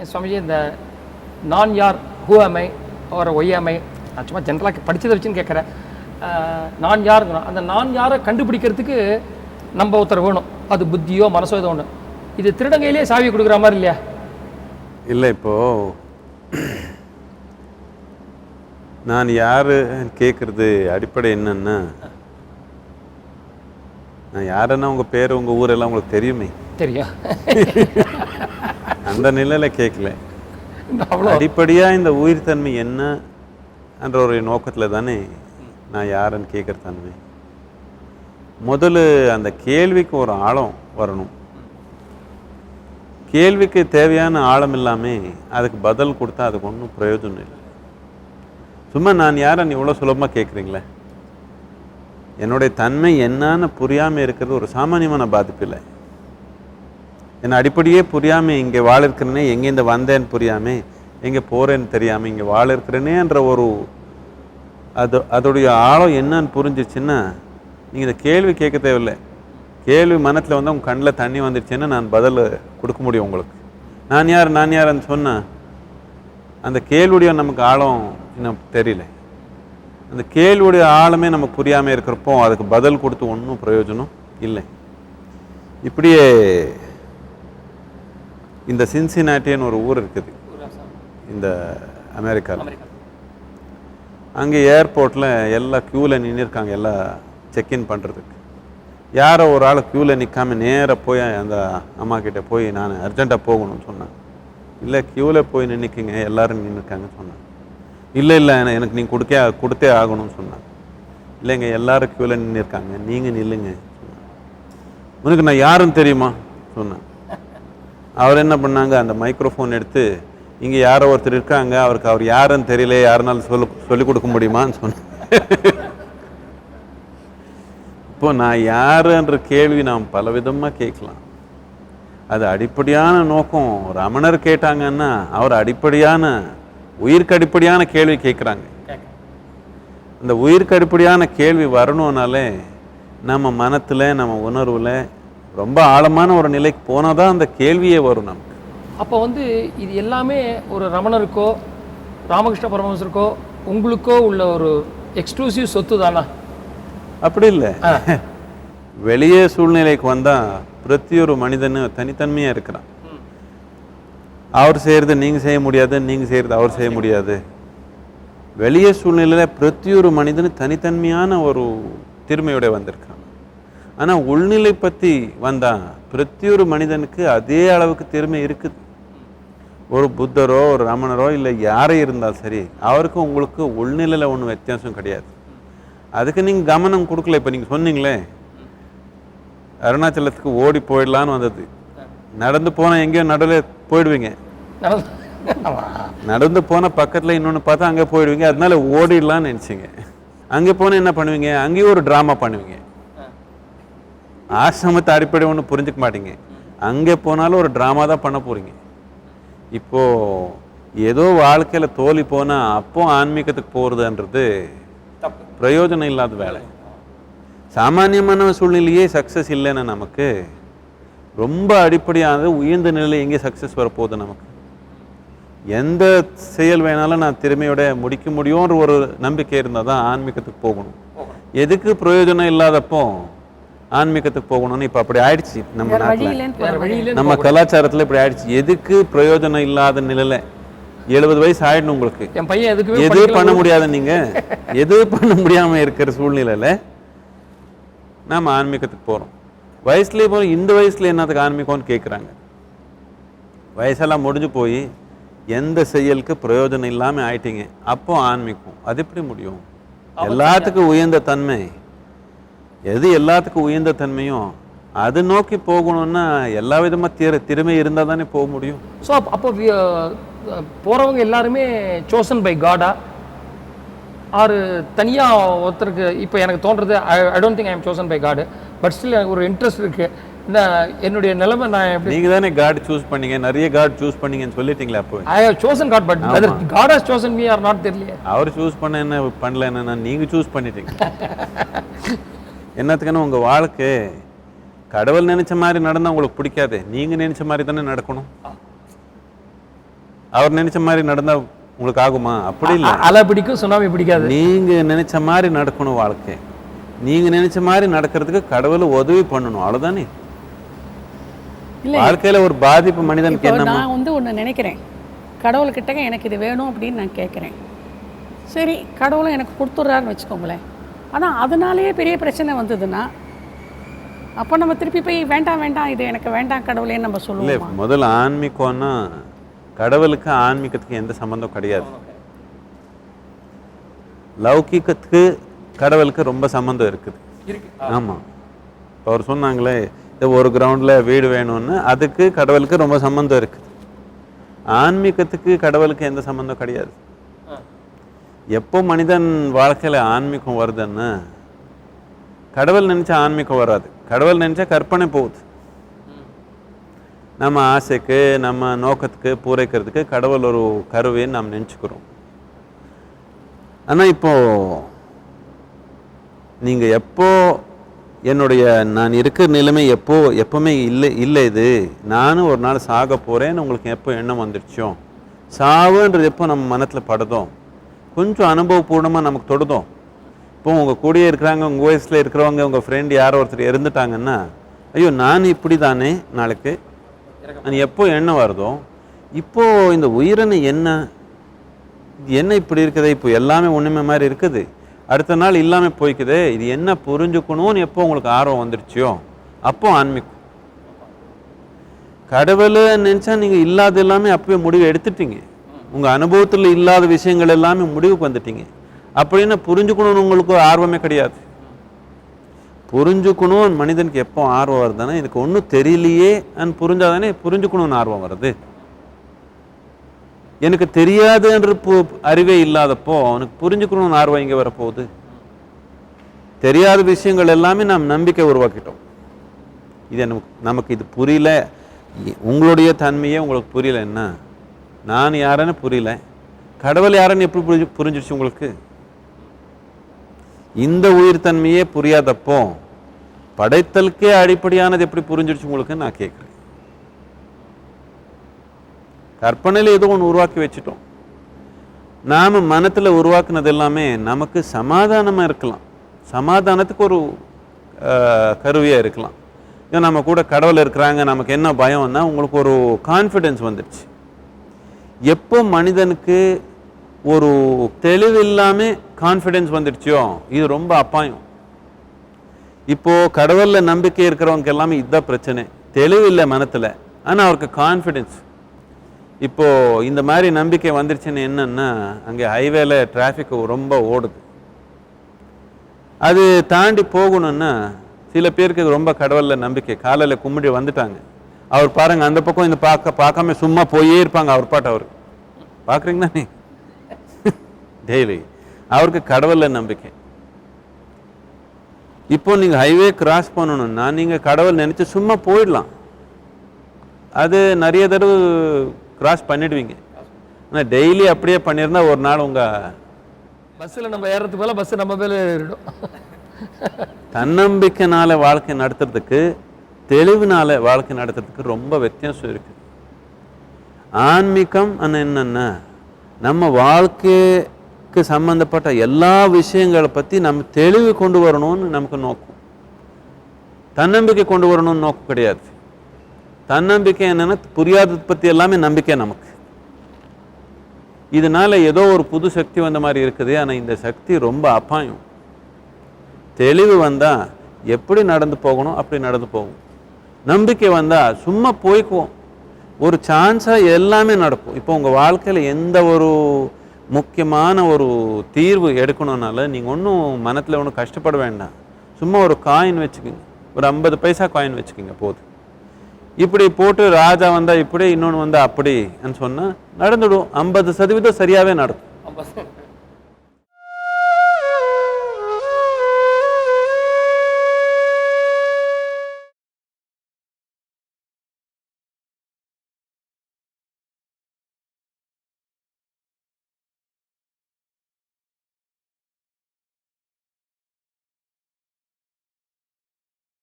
என் சுவாமிஜி இந்த நான் யார் ஹூ அமை ஒரு ஒய்யாமை நான் சும்மா ஜென்ரலாக படிச்சதை வச்சுன்னு கேட்குறேன். நான் யாருங்கிறோம் அந்த நான் யாரை கண்டுபிடிக்கிறதுக்கு நம்ம ஒருத்தர் வேணும். அது புத்தியோ மனசோ ஏதோ ஒன்று இது திருடங்கையிலே சாவி கொடுக்குற மாதிரி இல்லையா? இல்லை இப்போ நான் யாரு கேட்குறது அடிப்படை என்னன்னா நான் யாருன்னா உங்கள் பேர் உங்கள் ஊரெல்லாம் உங்களுக்கு தெரியுமே. தெரியும். அந்த நிலையில் கேட்கல. அடிப்படையாக இந்த உயிர் தன்மை என்ன என்ற ஒரு நோக்கத்தில் தானே நான் யாருன்னு கேட்குற தன்மை முதல்ல அந்த கேள்விக்கு ஒரு ஆழம் வரணும். கேள்விக்கு தேவையான ஆழம் இல்லாமல் அதுக்கு பதில் கொடுத்தா அதுக்கு ஒன்றும் பிரயோஜனம் இல்லை. சும்மா நான் யாரை இவ்வளோ சுலபமாக கேட்குறீங்களே? என்னுடைய தன்மை என்னன்னு புரியாமல் இருக்கிறது ஒரு சாமானியமான பாதிப்பு இல்லை. என்னை அடிப்படையே புரியாமல் இங்கே வாழ இருக்கிறேனே எங்கேருந்து வந்தேன்னு புரியாமல் எங்கே போகிறேன்னு தெரியாமல் இங்கே வாழ இருக்கிறேனேன்ற ஒரு அது அதோடைய ஆழம் என்னன்னு புரிஞ்சிச்சுன்னா நீங்கள் இந்த கேள்வி கேட்க தேவையில்லை. கேள்வி மனத்தில் வந்து உங்கள் கண்ணில் தண்ணி வந்துடுச்சுன்னா நான் பதில் கொடுக்க முடியும் உங்களுக்கு. நான் யார் நான் யாருன்னு சொன்னேன் அந்த கேள்வியுடைய நமக்கு ஆழம் இன்னும் தெரியல. அந்த கேள்வியுடைய ஆழமே நமக்கு புரியாமல் இருக்கிறப்போ அதுக்கு பதில் கொடுத்து ஒன்றும் பிரயோஜனம் இல்லை. இப்படியே இந்த சின்சினாட்டின்னு ஒரு ஊர் இருக்குது. இந்த அமெரிக்காவில் அங்கே ஏர்போர்ட்டில் எல்லாம் க்யூவில் நின்றுருக்காங்க எல்லாம் செக்இன் பண்ணுறதுக்கு யாரோ ஒரு ஆள் க்யூவில் நிற்காம நேராக போய் அந்த அம்மா கிட்ட போய் நான் அர்ஜென்ட்டாக போகணும்னு சொன்னேன். இல்லை க்யூவில் போய் நின்றுக்கிங்க எல்லாரும் நின்றுருக்காங்கன்னு சொன்னேன். இல்லை இல்லை என- எனக்கு நீங்கள் கொடுக்கே கொடுத்தே ஆகணும்னு சொன்னேன். இல்லைங்க எல்லாரும் க்யூவில் நின்றுருக்காங்க நீங்கள் நில்லுங்க. உனக்கு நான் யாருன்னு தெரியுமா? சொன்னேன். அவர் என்ன பண்ணாங்க? அந்த மைக்ரோஃபோன் எடுத்து இங்கே யாரோ ஒருத்தர் இருக்காங்க. அவருக்கு அவர் யாருன்னு தெரியல. யாருனாலும் சொல்லு சொல்லிக் கொடுக்க முடியுமான்னு சொன்னேன் இப்போ நான் யாருன்ற கேள்வி நாம் பலவிதமாக கேட்கலாம். அது அடிப்படையான நோக்கம். ரமணர் கேட்டாங்கன்னா அவர் அடிப்படையான உயிருக்கு அடிப்படையான கேள்வி கேட்குறாங்க. அந்த உயிருக்கு அடிப்படையான கேள்வி வரணும்னாலே நம்ம மனத்தில் நம்ம உணர்வில் ரொம்ப ஆழமான ஒரு நிலைக்கு போனால் தான் அந்த கேள்வியே வரும் நமக்கு. அப்போ வந்து இது எல்லாமே ஒரு ரமணருக்கோ ராமகிருஷ்ண பரமஹம்சருக்கோ உங்களுக்கோ உள்ள ஒரு எக்ஸ்க்ளூசிவ் சொத்து தானா? அப்படி இல்லை. வெளியே சூழ்நிலைக்கு வந்தால் பிரத்தியொரு மனிதனும் தனித்தன்மையாக இருக்கிறான். அவர் செய்கிறது நீங்கள் செய்ய முடியாது நீங்கள் செய்கிறது அவர் செய்ய முடியாது. வெளியே சூழ்நிலையில் பிரத்தியொரு மனிதனும் தனித்தன்மையான ஒரு திறமையோட வந்திருக்கான். ஆனால் உள்நிலை பற்றி வந்தால் பிரத்தியொரு மனிதனுக்கு அதே அளவுக்கு திறமை இருக்குது. ஒரு புத்தரோ ஒரு ரமணரோ இல்லை யாரே இருந்தால் சரி அவருக்கும் உங்களுக்கு உள்நிலையில் ஒன்றும் வித்தியாசம் கிடையாது. அதுக்கு நீங்கள் கவனம் கொடுக்கல இப்போ நீங்கள் சொன்னீங்களே அருணாச்சலத்துக்கு ஓடி போயிடலான்னு வந்தது. நடந்து போனால் எங்கேயோ நடுவில் போயிடுவீங்க. நடந்து- போன பக்கத்தில் இன்னொன்று பார்த்தா அங்கே போயிடுவீங்க. அதனால ஓடிடலான்னு நினச்சிங்க. அங்கே போனால் என்ன பண்ணுவீங்க? அங்கேயும் ஒரு ட்ராமா பண்ணுவீங்க. ஆசிரமத்தை அடிப்படை ஒன்றும் புரிஞ்சுக்க மாட்டீங்க. அங்கே போனாலும் ஒரு ட்ராமா தான் பண்ண போகிறீங்க இப்போ ஏதோ வாழ்க்கையில் தோல்வி போனால் அப்போ ஆன்மீகத்துக்கு போகிறதுன்றது பிரயோஜனம் இல்லாத வேலை. சாமானியமான சூழ்நிலையே சக்ஸஸ் இல்லைன்னா நமக்கு ரொம்ப அடிப்படையானது உயர்ந்த நிலையில் எங்கே சக்ஸஸ் வரப்போகுது நமக்கு? எந்த செயல் வேணாலும் நான் திறமையோட முடிக்க முடியும்ன்ற ஒரு நம்பிக்கை இருந்தால் தான் ஆன்மீகத்துக்கு போகணும். எதுக்கு பிரயோஜனம் இல்லாதப்போ ஆன்மீகத்துக்கு போகணும்னு இப்போ அப்படி ஆயிடுச்சு நம்ம நாட்டில். நம்ம கலாச்சாரத்தில் இப்படி ஆயிடுச்சு. எதுக்கு பிரயோஜனம் இல்லாத நிலையில எழுபது வயசு ஆயிடணும் உங்களுக்கு. என் பையன் எது. பண்ண முடியாது நீங்க? எது பண்ண முடியாம இருக்கிற சூழ்நிலையில நாம ஆன்மீகத்துக்கு போறோம். வயசுலயே போறோம். இந்த வயசுல என்னத்துக்கு ஆன்மீகம்னு கேட்குறாங்க வயசெல்லாம் முடிஞ்சு போய் எந்த செயலுக்கு பிரயோஜனம் இல்லாம ஆயிட்டீங்க? அப்போ ஆன்மீகம். அது எப்படி முடியும்? எல்லாத்துக்கும் உயர்ந்த தன்மை. எது எல்லாத்துக்கும் உயர்ந்த தன்மையும் அது நோக்கி போகணும்னா எல்லா விதமா திற திறமை இருந்தால் தானே போக முடியும். ஸோ அப்போ போறவங்க எல்லாருமே சோசன் பை காடா ஆறு தனியா ஒருத்தருக்கு இப்போ எனக்கு தோன்றது I don't think I am chosen by God but still எனக்கு ஒரு இன்ட்ரெஸ்ட் இருக்கு. இந்த என்னுடைய நிலைமை நான் எப்படி நீங்க தானே காட் சூஸ் பண்ணீங்க நிறைய காட் சூஸ் பண்ணீங்கன்னு சொல்லிட்டீங்களா அப்போ. I have chosen God but whether God has chosen me or not தெரியலையே. அவர் சூஸ் பண்ண என்ன பண்ணல என்ன நீங்க சூஸ் பண்ணிட்டீங்க. என்னத்துக்குன்னு உங்க வாழ்க்கை? கடவுள் நினைச்ச மாதிரி நடந்தா உங்களுக்கு பிடிக்காது? நீங்க நினைச்ச மாதிரி தானே நடக்கணும். அவர் நினைச்ச மாதிரி நடந்தா உங்களுக்கு ஆகுமா? அப்படி இல்லை. அலை பிடிக்கும் சுனாமி பிடிக்காது. நீங்க நினைச்ச மாதிரி நடக்கணும் வாழ்க்கை. நீங்க நினைச்ச மாதிரி நடக்கிறதுக்கு கடவுள் உதவி பண்ணணும். அவ்வளவுதானே? இல்லை. வாழ்க்கையில ஒரு பாதிப்பு மனிதனுக்கு என்னமா? நான் வந்து ஒன்று நினைக்கிறேன். கடவுள்கிட்ட எனக்கு இது வேணும் அப்படின்னு நான் கேட்குறேன் சரி கடவுளும் எனக்கு கொடுத்துட்றாருன்னு வச்சுக்கோங்களேன். ஆனால் அதனாலேயே பெரிய பிரச்சனை வந்ததுன்னா அப்போ நம்ம திருப்பி போய் வேண்டாம் வேண்டாம் இது எனக்கு வேண்டாம் கடவுளேன்னு நம்ம இல்லை சொல்லுவோமா முதல்ல ஆன்மீகம்னா கடவுளுக்கு ஆன்மீகத்துக்கு எந்த சம்பந்தம் கிடையாது. லௌகிகத்துக்கு கடவுளுக்கு ரொம்ப சம்பந்தம் இருக்குது. இருக்கு. ஆமா. இப்போ அவர் சொன்னாங்களே இது ஒரு கிரவுண்டில் வீடு வேணும்னு அதுக்கு கடவுளுக்கு ரொம்ப சம்பந்தம் இருக்குது. ஆன்மீகத்துக்கு கடவுளுக்கு எந்த சம்பந்தம் கிடையாது. எப்போ மனிதன் வாழ்க்கையில் ஆன்மீகம் வருதுன்னு கடவுள் நினச்சா ஆன்மீகம் வராது. கடவுள் நினச்சா கற்பனை போகுது. நம்ம ஆசைக்கு நம்ம நோக்கத்துக்கு பூரைக்கிறதுக்கு கடவுள் ஒரு கருவின்னு நாம் நினச்சிக்கிறோம். ஆனால் இப்போ நீங்கள் எப்போ என்னுடைய நான் இருக்கிற நிலைமை எப்போ எப்போவுமே இல்லை இல்லை இது நானும் ஒரு நாள் சாக போகிறேன்னு உங்களுக்கு எப்போ எண்ணம் வந்துடுச்சோ சாவுன்றது எப்போ நம்ம மனத்தில் படுதோம் கொஞ்சம் அனுபவபூர்ணமாக நமக்கு தொடுதோம். இப்போ உங்கள் கூடயே இருக்கிறாங்க உங்கள் வயசில் இருக்கிறவங்க உங்கள் ஃப்ரெண்டு யாரோ ஒருத்தர் இறந்துட்டாங்கன்னா ஐயோ நான் இப்படி தானே நாளைக்கு? நான் எப்போ எண்ணம் வருதோ? இப்போது இந்த உயிரினை என்ன இது என்ன இப்படி இருக்குது இப்போ எல்லாமே ஒன்றுமே மாதிரி இருக்குது. அடுத்த நாள் இல்லாமல் போய்க்குது இது என்ன புரிஞ்சுக்கணும்னு எப்போ உங்களுக்கு ஆர்வம் வந்துருச்சியோ அப்போ ஆன்மீகம். கடவுள் நினச்சா நீங்கள் இல்லாத எல்லாமே அப்பவே முடிவு எடுத்துட்டீங்க. உங்க அனுபவத்துல இல்லாத விஷயங்கள் எல்லாமே முடிவுக்கு வந்துட்டீங்க. அப்படின்னு புரிஞ்சுக்கணும்னு உங்களுக்கு ஆர்வமே கிடையாது. புரிஞ்சுக்கணும் மனிதனுக்கு எப்போ ஆர்வம் வருதுன்னா எனக்கு ஒன்றும் தெரியலையே அன்னு புரிஞ்சாதானே புரிஞ்சுக்கணும்னு ஆர்வம் வருது. எனக்கு தெரியாதுன்ற அறிவே இல்லாதப்போ அவனுக்கு புரிஞ்சுக்கணும்னு ஆர்வம் இங்கே வரப்போகுது? தெரியாத விஷயங்கள் எல்லாமே நாம் நம்பிக்கை உருவாக்கிட்டோம். இது நமக்கு நமக்கு இது புரியல. உங்களுடைய தன்மையே உங்களுக்கு புரியல என்ன? நான் யாருன்னு புரியல. கடவுள் யாருன்னு எப்படி புரிஞ்சு புரிஞ்சிருச்சு உங்களுக்கு? இந்த உயிர் தன்மையே புரியாதப்போ படைத்தலுக்கே அடிப்படையானது எப்படி புரிஞ்சிருச்சு உங்களுக்கு? நான் கேட்குறேன். கற்பனையில் ஏதோ ஒன்று உருவாக்கி வச்சுட்டோம். நாம் மனத்தில் உருவாக்குனது எல்லாமே நமக்கு சமாதானமாக இருக்கலாம். சமாதானத்துக்கு ஒரு கருவியாக இருக்கலாம். ஏன் நம்ம கூட கடவுள் இருக்கிறாங்க நமக்கு என்ன பயம்னா உங்களுக்கு ஒரு கான்ஃபிடென்ஸ் வந்துடுச்சு எப்போ மனிதனுக்கு ஒரு தெளிவு இல்லாமல் கான்ஃபிடென்ஸ் வந்துடுச்சோ இது ரொம்ப அப்பாயம் இப்போ கடவுளில் நம்பிக்கை இருக்கிறவங்க எல்லாமே இதுதான் பிரச்சனை. தெளிவு இல்லை மனத்தில். ஆனால் அவருக்கு கான்ஃபிடென்ஸ் இப்போது இந்த மாதிரி நம்பிக்கை வந்துருச்சுன்னு என்னன்னா அங்கே ஹைவேல டிராஃபிக் ரொம்ப ஓடுது. அது தாண்டி போகணுன்னா சில பேருக்கு ரொம்ப கடவுளில் நம்பிக்கை. காலையில் கும்பிடி வந்துட்டாங்க. அவர் பாருங்க அந்த பக்கம் இந்த பார்க்க பார்க்காம சும்மா போயே இருப்பாங்க அவர் பாட்டு அவர். பார்க்குறீங்களா நீ? டெய்லி. அவருக்கு கடவுள்ல நம்பிக்கை. இப்போ நீங்க ஹைவே கிராஸ் பண்ணணும்னா நீங்க கடவுள் நினைச்சு சும்மா போயிடலாம். அது நிறைய தடவை கிராஸ் பண்ணிடுவீங்க. ஆனால் டெய்லி அப்படியே பண்ணியிருந்தா ஒரு நாள் உங்க பஸ்ஸில் நம்ம ஏறதுக்கு போல பஸ் நம்ம மேலே ஏறிடும். தன்னம்பிக்கைனால வாழ்க்கை நடத்துறதுக்கு தெளிவுனால வாழ்க்கை நடத்துறதுக்கு ரொம்ப வித்தியாசம் இருக்கு. ஆன்மீகம் என்னன்னா நம்ம வாழ்க்கைக்கு சம்பந்தப்பட்ட எல்லா விஷயங்களை பத்தி நம்ம தெளிவு கொண்டு வரணும்னு நமக்கு நோக்கம். தன்னம்பிக்கை கொண்டு வரணும்னு நோக்கம் கிடையாது. தன்னம்பிக்கை என்னென்னா புரியாதது பத்தி எல்லாமே நம்பிக்கை நமக்கு. இதனால ஏதோ ஒரு புது சக்தி வந்த மாதிரி இருக்குது ஆனால் இந்த சக்தி ரொம்ப அபாயம். தெளிவு வந்தால் எப்படி நடந்து போகணும் அப்படி நடந்து போகும். நம்பிக்கை வந்தால் சும்மா போய்க்குவோம். ஒரு சான்ஸாக எல்லாமே நடக்கும். இப்போ உங்கள் வாழ்க்கையில் எந்த ஒரு முக்கியமான ஒரு தீர்வு எடுக்கணும்னால நீங்கள் ஒன்றும் மனத்தில் ஒன்றும் கஷ்டப்பட வேண்டாம். சும்மா ஒரு காயின் வச்சுக்கோங்க. ஒரு ஐம்பது பைசா காயின் வச்சுக்கோங்க போதும். இப்படி போட்டு ராஜா வந்தால் இப்படி இன்னொன்று வந்தால் அப்படின்னு சொன்னால் நடந்துடும். ஐம்பது சதவீதம் சரியாகவே நடக்கும்.